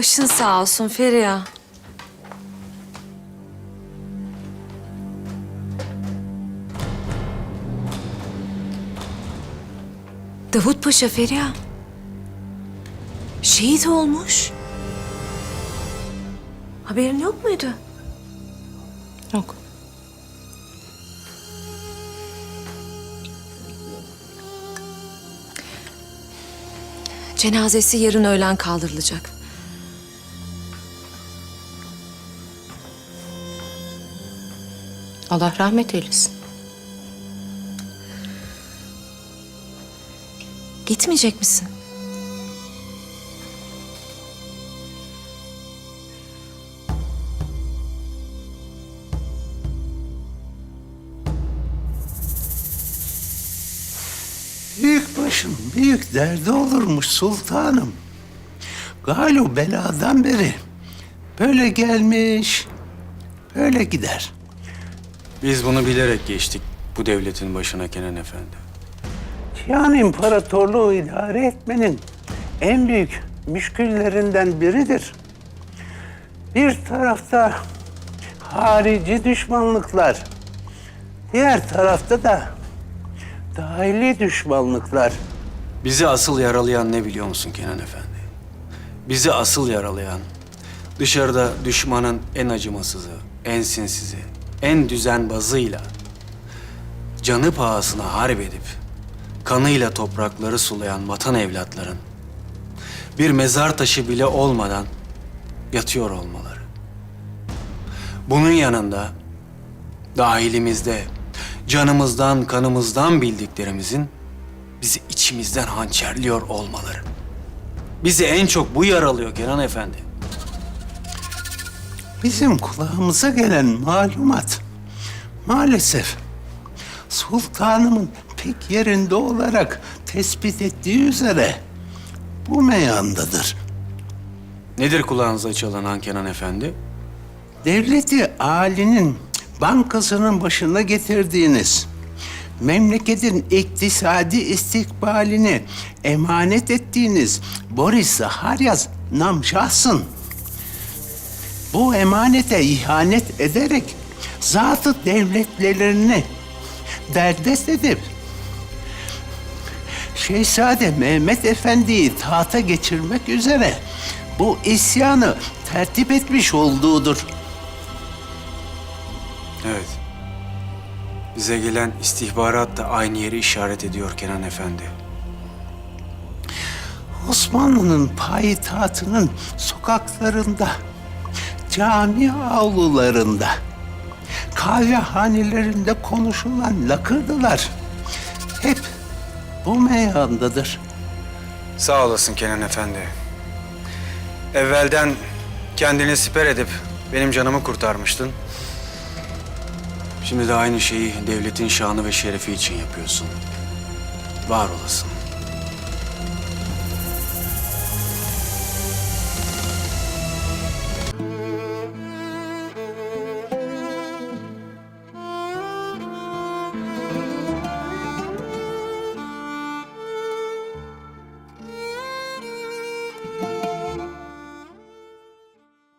Başın sağ olsun Feriha. Davut Paşa Feriha. Şehit olmuş. Haberin yok muydu? Yok. Cenazesi yarın öğlen kaldırılacak. Allah rahmet eylesin. Gitmeyecek misin? Büyük başın büyük derdi olurmuş sultanım. Galu beladan beri böyle gelmiş, böyle gider. Biz bunu bilerek geçtik bu devletin başına Kenan Efendi. Cihan İmparatorluğu idare etmenin en büyük müşküllerinden biridir. Bir tarafta harici düşmanlıklar, diğer tarafta da dahili düşmanlıklar. Bizi asıl yaralayan ne biliyor musun Kenan Efendi? Bizi asıl yaralayan dışarıda düşmanın en acımasızı, en sinsizi, en düzenbazıyla canı pahasına harp edip kanıyla toprakları sulayan vatan evlatların bir mezar taşı bile olmadan yatıyor olmaları. Bunun yanında dahilimizde canımızdan kanımızdan bildiklerimizin bizi içimizden hançerliyor olmaları. Bizi en çok bu yaralıyor Kenan Efendi. Bizim kulağımıza gelen malumat maalesef sultanımın pek yerinde olarak tespit ettiği üzere bu meyandadır. Nedir kulağınıza çalınan Kenan Efendi? Devleti Ali'nin bankasının başına getirdiğiniz, memleketin iktisadi istikbalini emanet ettiğiniz Boris Zaharyas namşahsın. Bu emanete ihanet ederek zatı devletlerini derdest edip Şehzade Mehmet Efendi'yi tahta geçirmek üzere bu isyanı tertip etmiş olduğudur. Evet. Bize gelen istihbarat da aynı yeri işaret ediyor Kenan Efendi. Osmanlı'nın payitahtının sokaklarında, cami avlularında, kahvehanelerinde konuşulan lakırdılar hep bu meyandadır. Sağ olasın Kenan Efendi. Evvelden kendini siper edip benim canımı kurtarmıştın. Şimdi de aynı şeyi devletin şanı ve şerefi için yapıyorsun. Var olasın.